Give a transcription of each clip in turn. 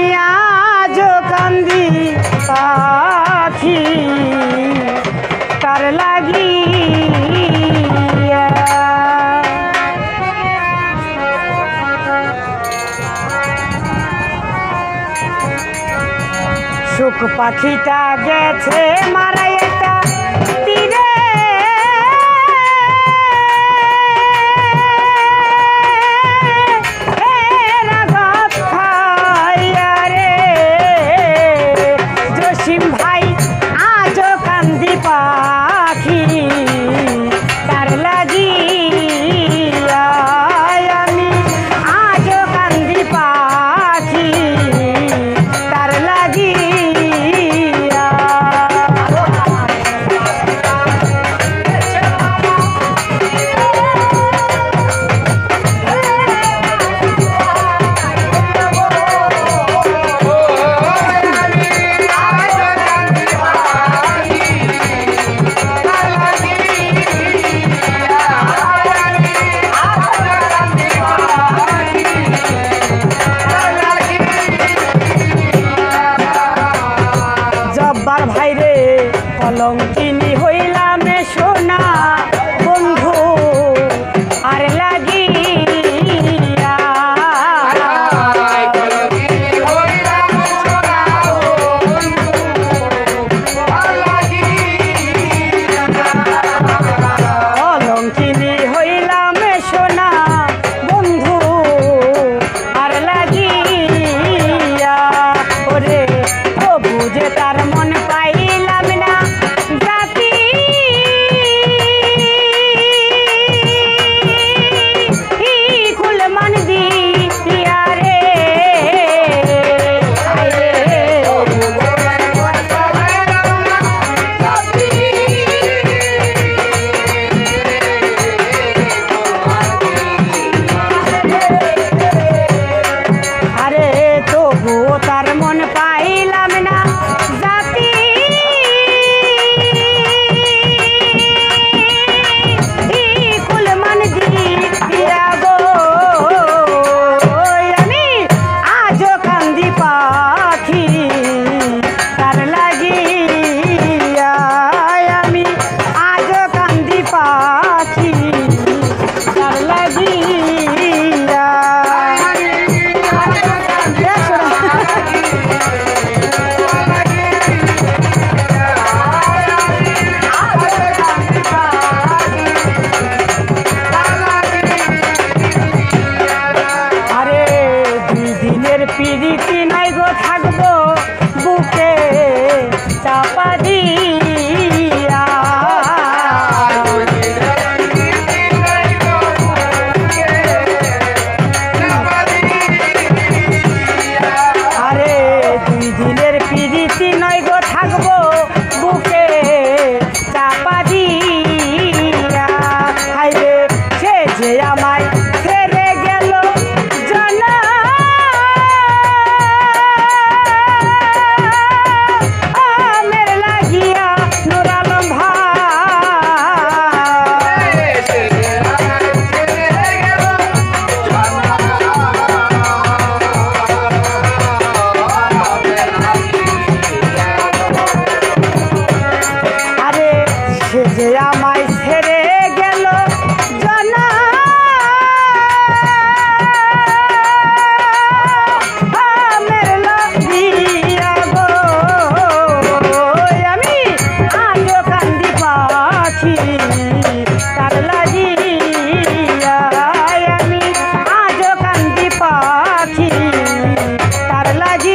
আমি আজ কান্দি পাখি। তার লাগি সুখ পাখিটা গেছে মারায় 望见你回来。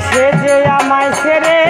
সে যে আমায় সেরে।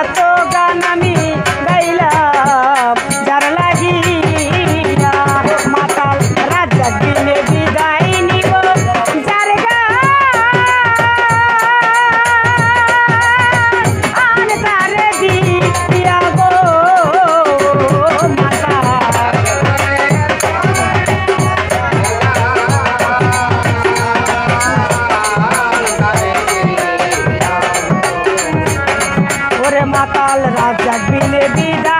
এত গান আমি Thank you.